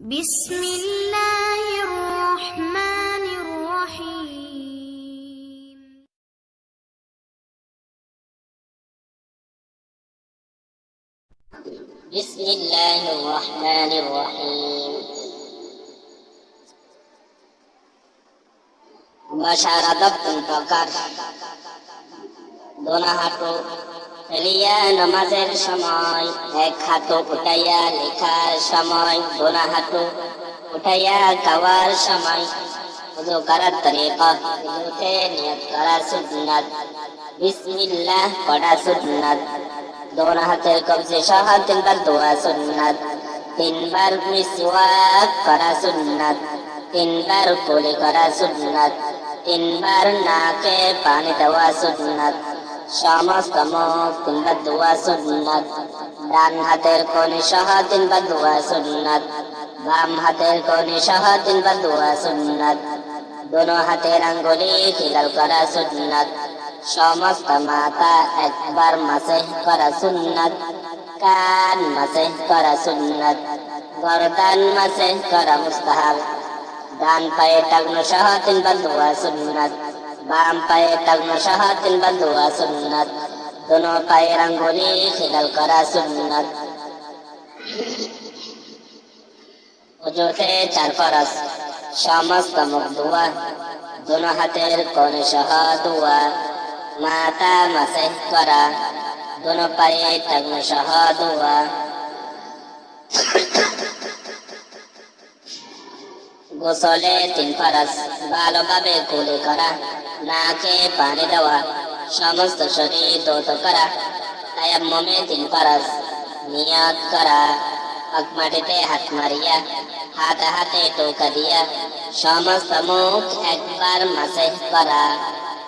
بسم الله الرحمن الرحيم. بسم الله الرحمن الرحيم. بشارة دبتن فقر دون حقو ফেলিয়া নামাজের সময়, এক হাতু উঠাইয়া লেখার সময় হাঁটু উঠাইয়া খাওয়ার সময়। উজু করার তরিকা উজুতে নিয়ত সুন্নাত। বিসমিল্লাহ পড়া সুন্নাত। দোনো হাতের কবজে সহ তিনবার দোয়া সুন্নাত। তিনবার মিসওয়াক করা সুন্নাত। তিনবার কুলি করা সুন্নাত। তিনবার নাকে পানি দেওয়া সুন্নাত। সমস্ত ডান হাতের কোণে সহ তিনবার দোয়া সুন্নাত বাম হাতের কোণে সহ তিনবার দোয়া সুন্নাত দোনো হাতের আঙ্গুলি হিলাল করা সুন্নাত সমস্ত মাথা একবার মাসে করা সুন্নাত কান মাসে করা সুন্নাত গরদান মাসে করা মুস্তাহাব। ডান পায়ে টাকনো সহ তিনবার দোয়া সুন্নাত বাম পায়ে সহ তিনবার দোয়া সুন্নাত। দোনো পায়ে আঙ্গুলি হিলাল করা সুন্নাত। চার ফরস সমস্ত মুখ দোয়া দোনো হাতের কোণে সহ দোয়া মাথা মাসে করা, দোনো পায়ে টাকনো সহ দোয়া গোসলে তিন ফরস, ভালোভাবে কুলি করা, নাকে পানি দেওয়া, সমস্ত শরীর দৌত করা, তায়াম্মমে তিন ফরস, নিয়ত করা, পাক হাত মারিয়া, হাতে হাতে টোকা দিয়া, সমস্ত মুখ একবার মাসে করা,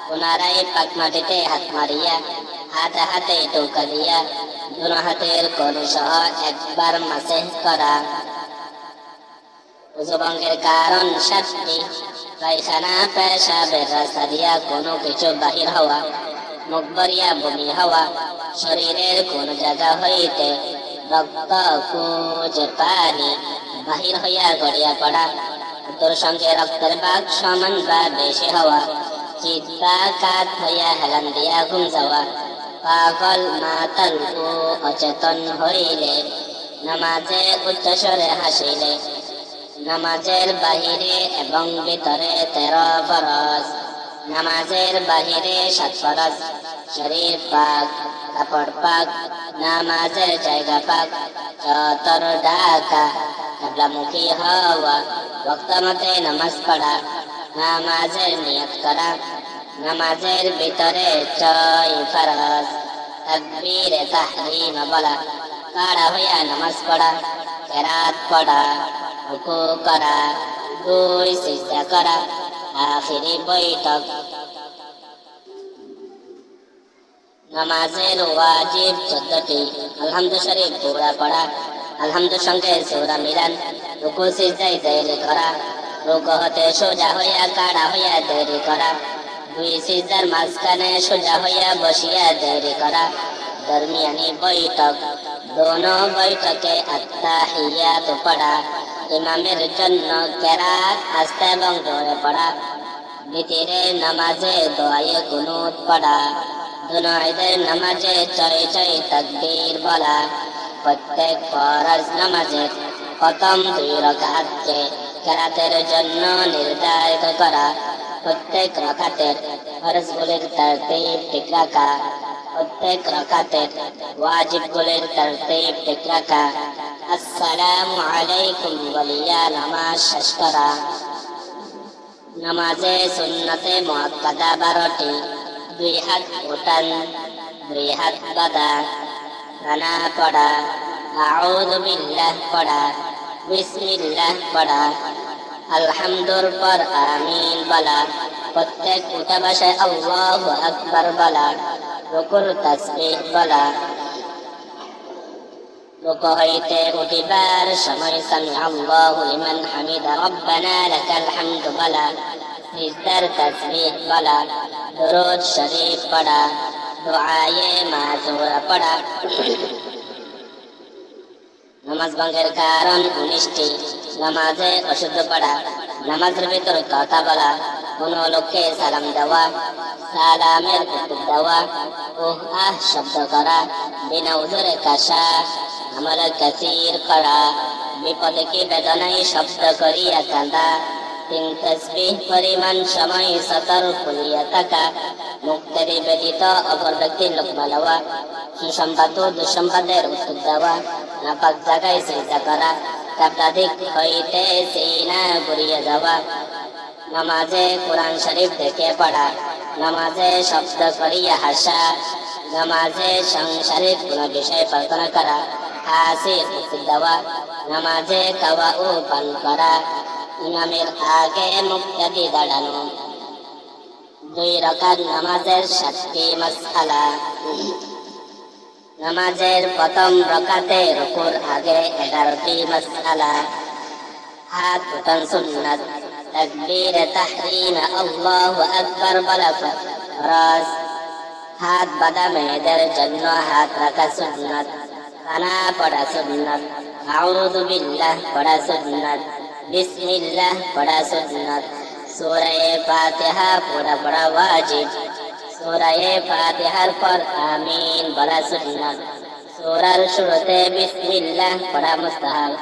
পুনরায় পাক মাটিতে হাত মারিয়া, হাতে হাতে টোকা দিয়া, দুনো হাতের কোন সহ একবার মাসে করা। উজুভঙ্গের কারণ সাতটি। পায়খানা পেশাবের রাস্তা দিয়া কোনো কিছু বাহির হওয়া, মুখ ভরিয়া বমি হওয়া, শরীরের কোন জায়গা হইতে রক্ত, কুজ, পানি বাহির হইয়া গড়িয়া পড়া, তোর সঙ্গে রক্তের বাঘ সমান বা বেশি হওয়া, চিত্তা, কাত হইয়া হেলান দিয়া ঘুম যাওয়া, পাগল, মাতাল ও অচেতন হইলে, নামাজে উচ্চস্বরে হাসিলে নামাজের বাহিরে এবং ভিতরে তেরো ফরজ। নামাজের বাহিরে সাত ফরজ। শরীর পাক, কাপড় পাক, নামাজের জায়গা পাক চতর ঢাকা কাবলামুখী হওয়া বক্ত মতে নামাজ পড়া, নামাজের নিয়ত করা, নামাজের ভিতরে ছয় ফরজ। তকবীর তাহরিম বলা, কাড়া হইয়া নামাজ পড়া, কেরাত পড়া রুকু করা দুই সিজদা করা, আখিরি বৈঠক। নামাজের ওয়াজিব চোদ্দটি আলহামদু শরীফ পুরা পড়া আলহামদু সঙ্গে সৌরা মিলান, রুকু সিজদাই দেরি করা, রুকু হতে সোজা হইয়া কাড়া হইয়া দেরি করা, দুই সিজদার মাঝখানে সোজা হইয়া বসিয়া দেরি করা, দরমিয়ানি বৈঠক, দোনো বৈঠকে আত্মাহিয়াত পড়া ইমামের জন্য কেরাত আস্তে এবং জোরে পড়া। ভিতরে নামাজে দোয়ায়ে কুনুত পড়া। দুনো ঈদের নামাজে চয় চয় তাকবীর বলা। প্রত্যেক ফরজ নামাজের প্রথম দুই রকাতকে কেরাতের জন্য নির্ধারিত করা। প্রত্যেক রকাতের ফরজগুলির তরতিব ঠিক রাখা। প্রত্যেক রকাতের ওয়াজিবগুলির তরতিব ঠিক রাখা। আসসালামু আলাইকুম বলিয়া নামাজ শেষ করা। নামাজে সুন্নতে মুআক্কাদা বারোটি, দুই হাত উঠান, দুই হাত বাঁধা রানা পড়া, আউযু বিল্লাহ পড়া, বিসমিল্লাহ পড়া। আলহামদুর পর আমিন বলা। প্রত্যেক উঠা ভাষায় আল্লাহু আকবার বলা। রুকুর তাসবিহ বলা রুকু হইতে উঠিবার সময় সামি আল্লাহু লিমান হামিদা রব্বানা লাকাল হামদু বলা সিজদার বলা দরুদ শরীফ পড়া পড়া নামাজ ভঙ্গের কারণ উনিশটি নামাজে অশুদ্ধ পড়া নামাজের ভিতর কথা বলা। কোন লোককে সালাম দেওয়া? সালামের উত্তর দেওয়া। ও আহ, শব্দ করা। বিনা উজরে কাশা। আমল কাসির করা। বিপদে কি বেদনায় শব্দ করিয়া কান্দা তিন তসবিহ পরিমাণ সময় সতর খুলিয়া থাকা। মুক্তের ব্যতীত অপর ব্যক্তির লোক লওয়া সুসম্পাদ দুঃসম্পাদের উত্তর দেওয়া। নাপাক জায়গায় চিন্তা করা। কাপ্তাধিক হইতে সিনা ঘুরিয়ে যাওয়া। নামাজে কোরআন শরীফ দেখে পড়া, নামাজে শব্দ করিয়া হাসা, নামাজে সংসারের কোন বিষয় প্রার্থনা করা উত্তর দেওয়া, নামাজে খাওয়া ও পান করা, ইমামের আগে মুক্তি দাঁড়ানো। দুই রকাত নামাজের সাতটি মাসআলা। নামাজের প্রথম রকাতে রুকুর আগে এগারোটি মাসআলা। হাত উঠান সুন্নাত। তাকবীর তাহরিম আল্লাহু আকবার বলা ফরজ হাত বাঁধা জন্য হাত রাখা সুন্নাত। কানা পড়া সুন্নাত। আউযু বিল্লাহ পড়া সুন্নাত। বিসমিল্লাহ পড়া সুন্নাত। সূরা ফাতিহা পড়া পড়া ওয়াজিব। সূরা ফাতিহার পর আমিন বলা সুন্নাত। সূরার শুরুতে বিসমিল্লাহ পড়া মুস্তাহাব।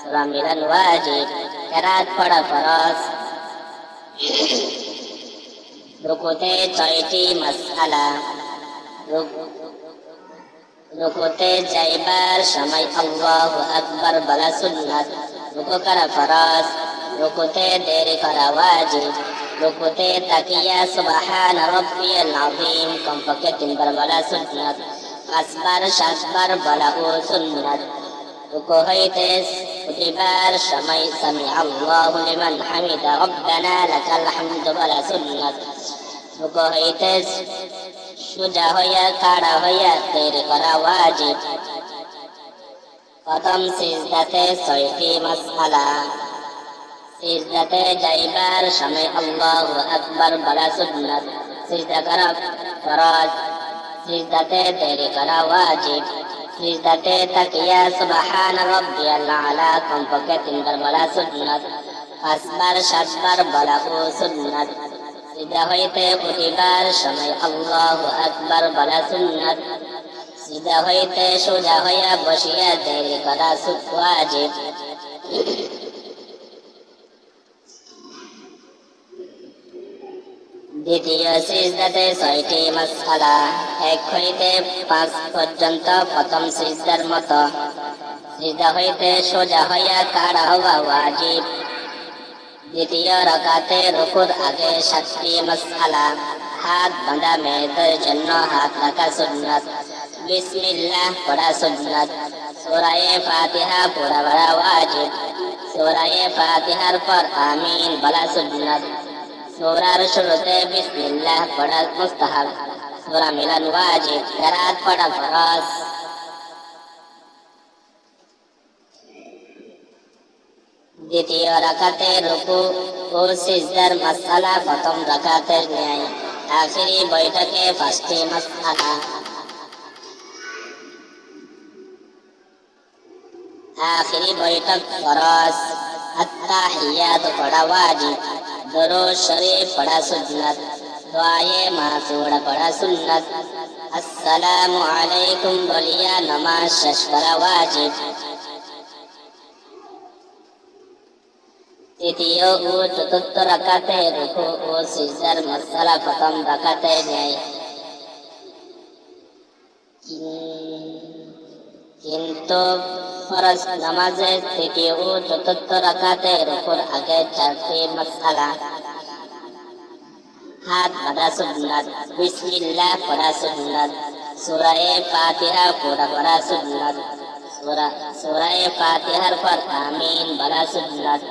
সূরা মিলান ওয়াজিব। কেরাত পড়া ফরজ। রুকুতে ছয়টি মাসআলা। রুকুতে যাইবার সময় আল্লাহু আকবার বলা সুন্নাত। রুকু করা ফরজ। রুকুতে দেরি করা ওয়াজিব। রুকুতে তাকিয়া সুবহান রাব্বিয়াল আযীম। কমপক্ষে তিনবার বলা সুন্নাত। পাঁচবার, সাতবার বলা ও সুন্নাত। রুকু হইতে উঠিবার সময় সামি আল্লাহু লিমান হামিদা, রব্বানা লাকাল হামদু বলা সুন্নাত। রুকু হইতে সোজা হইয়া, খাড়া হইয়া, তৈরি করা ওয়াজিব। প্রথম সিজদাতে ছয়টি মাসআলা। সিজদাতে যাইবার সময় আল্লাহু আকবার বলা সুন্নাত। সিজদা করা ফরজ। সিজদাতে দেরি করা ওয়াজিব। সিজদাতে তাকিয়া সুবহান রাব্বিয়াল আলা কমপক্ষে তিনবার বলা সুন্নাত পাঁচবার সাতবার বলা ও সুন্নাত সিজদা হইতে উঠিবার সময় আল্লাহু আকবার বলা সুন্নাত। সিজদা হইতে সোজা হইয়া বসিয়া দেরি করা ওয়াজিব দ্বিতীয় সিজদাতে ছয়টি মাসআলা এক হইতে পাঁচ পর্যন্ত প্রথম সিজদার মতো। সিজদা হইতে সোজা হইয়া কাড়া হওয়া ওয়াজিব। দ্বিতীয় রকাতে রুকুর আগে সাতটি মাসআলা হাত বাঁধা মেয়েদের জন্য হাত রাখা সুন্নাত। বিসমিল্লাহ পড়া সুন্নাত। সূরায়ে ফাতিহা পড়া বড়া ওয়াজিব। সূরায়ে ফাতিহার পর আমিন বলা সুন্নাত। সূরার শুরুতে বিসমিল্লাহ পড়া মুস্তাহাব। সূরা মিলান ওয়াজিব কেরাত পড়া ফরজ। দ্বিতীয় রাকাতে রুকু ও সিজদার মাসআলা প্রথম রাকাতের ন্যায় আখেরি বৈঠকে পাঁচটি মাসআলা আখেরি বৈঠক ফরজ। আত্তাহিয়াত পড়া ওয়াজিব। দরুদ শরীফ পড়া সুন্নাত, দোয়ায়ে মাসুরা পড়া সুন্নাত। আসসালামু আলাইকুম বলিয়া নামাজ শেষ করা ওয়াজিব। তৃতীয় ও চতুর্থ রাকাতে রুকু ও সিজদার মশালা প্রথম রাকাতে নেয়। কিন্তু ফরজ নামাজের তৃতীয় ও চতুর্থ রাকাতে রুকুর আগে চারটি মশালা হাত বাঁধা সুন্নাত, বিসমিল্লাহ পড়া সুন্নাত, সূরায়ে ফাতিহা পড়া পড়া সুন্নাত, সূরা সূরায়ে ফাতিহার পর আমিন বলা সুন্নাত।